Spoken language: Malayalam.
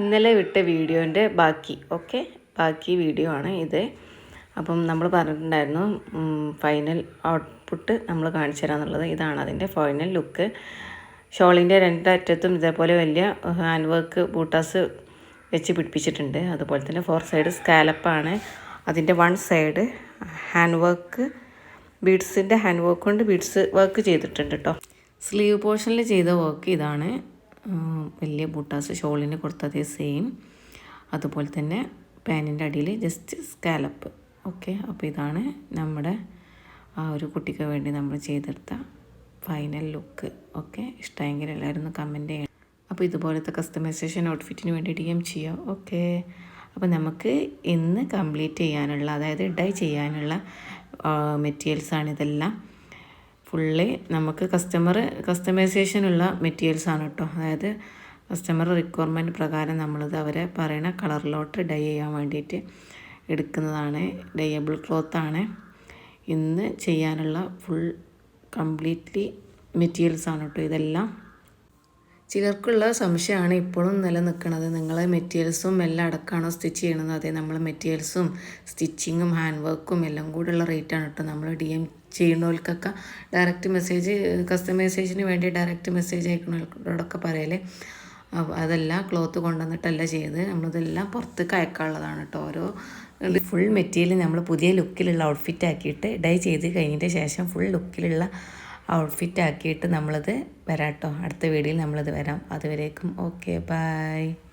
ഇന്നലെ വിട്ട വീഡിയോന്റെ ബാക്കി. ഓക്കെ? ബാക്കി വീഡിയോ ആണ് ഇത്. അപ്പം നമ്മൾ പറഞ്ഞിട്ടുണ്ടായിരുന്നു ഫൈനൽ ഔട്ട്പുട്ട് നമ്മൾ കാണിച്ചു തരാമെന്നുള്ളത് ഇതാണ് അതിന്റെ ഫൈനൽ ലുക്ക് ഷോളിന്റെ രണ്ടറ്റത്തും ഇതേപോലെ വലിയ ഹാൻഡ് വർക്ക് ബൂട്ടാസ് വെച്ച് പിടിപ്പിച്ചിട്ടുണ്ട്. അതുപോലെ തന്നെ ഫോർ സൈഡ് സ്കാലപ്പാണ് അതിന്റെ വൺ സൈഡ് ഹാൻഡ് വർക്ക് ബീഡ്സിന്റെ ഹാൻഡ് വർക്ക് കൊണ്ട് ബീഡ്സ് വർക്ക് ചെയ്തിട്ടുണ്ട് കേട്ടോ സ്ലീവ് പോർഷനിൽ ചെയ്ത വർക്ക് ഇതാണ്. വലിയ ബൂട്ടാസ് ഷോളിന് കൊടുത്തതേ സെയിം അതുപോലെ തന്നെ പാനിന്റെ അടിയിൽ ജസ്റ്റ് സ്കാലപ്പ് ഓക്കെ അപ്പോൾ ഇതാണ് നമ്മുടെ ആ ഒരു കുട്ടിക്ക് വേണ്ടി നമ്മൾ ചെയ്തെടുത്ത ഫൈനൽ ലുക്ക് ഓക്കെ ഇഷ്ടമെങ്കിൽ എല്ലാവരും ഒന്ന് കമന്റ് ചെയ്യണം. അപ്പോൾ ഇതുപോലത്തെ കസ്റ്റമൈസേഷൻ ഔട്ട്ഫിറ്റിന് വേണ്ടി ഡി എം ചെയ്യാം? ഓക്കെ അപ്പോൾ നമുക്ക് ഇന്ന് കംപ്ലീറ്റ് ചെയ്യാനുള്ള അതായത് ഡൈ ചെയ്യാനുള്ള മെറ്റീരിയൽസാണ് ഇതെല്ലാം. ഫുള്ളി നമുക്ക് കസ്റ്റമർ കസ്റ്റമൈസേഷനുള്ള മെറ്റീരിയൽസ് ആണ് കേട്ടോ അതായത് കസ്റ്റമർ റിക്വയർമെന്റ് പ്രകാരം നമ്മളിത് അവരെ പറയുന്ന കളറിലോട്ട് ഡൈ ചെയ്യാൻ വേണ്ടിയിട്ട് എടുക്കുന്നതാണ്. ഡയബിൾ ക്ലോത്താണ് ഇന്ന് ചെയ്യാനുള്ള ഫുൾ കംപ്ലീറ്റ്ലി മെറ്റീരിയൽസ് ആണ് കേട്ടോ ഇതെല്ലാം. ചിലർക്കുള്ള സംശയമാണ് ഇപ്പോഴും നിലനിൽക്കുന്നത്. നിങ്ങൾ മെറ്റീരിയൽസും എല്ലാം അടക്കമാണോ സ്റ്റിച്ച് ചെയ്യണത് അതെ നമ്മൾ മെറ്റീരിയൽസും സ്റ്റിച്ചിങ്ങും ഹാൻഡ് വർക്കും എല്ലാം കൂടെയുള്ള റേറ്റാണ് കേട്ടോ. നമ്മൾ ഡി എം ചെയ്യുന്നവർക്കൊക്കെ ഡയറക്റ്റ് മെസ്സേജ് കസ്റ്റമൈസേഷന് വേണ്ടി ഡയറക്റ്റ് മെസ്സേജ് അയക്കുന്നവരോടൊക്കെ പറയലേ. അതല്ല ക്ലോത്ത് കൊണ്ടുവന്നിട്ടല്ല ചെയ്ത് നമ്മളിതെല്ലാം പുറത്തേക്ക് അയക്കാനുള്ളതാണ് കേട്ടോ. ഓരോ ഫുൾ മെറ്റീരിയൽ നമ്മൾ പുതിയ ലുക്കിലുള്ള ഔട്ട്ഫിറ്റ് ആക്കിയിട്ട് ഡൈ ചെയ്ത് കഴിഞ്ഞതിന്റെ ശേഷം ഫുൾ ലുക്കിലുള്ള ഔട്ട്ഫിറ്റ് ആക്കിയിട്ട് നമ്മളത് വരാം കേട്ടോ അടുത്ത വീഡിയോയിൽ നമ്മളത് വരാം. അതുവരേക്കും ഓക്കെ ബൈ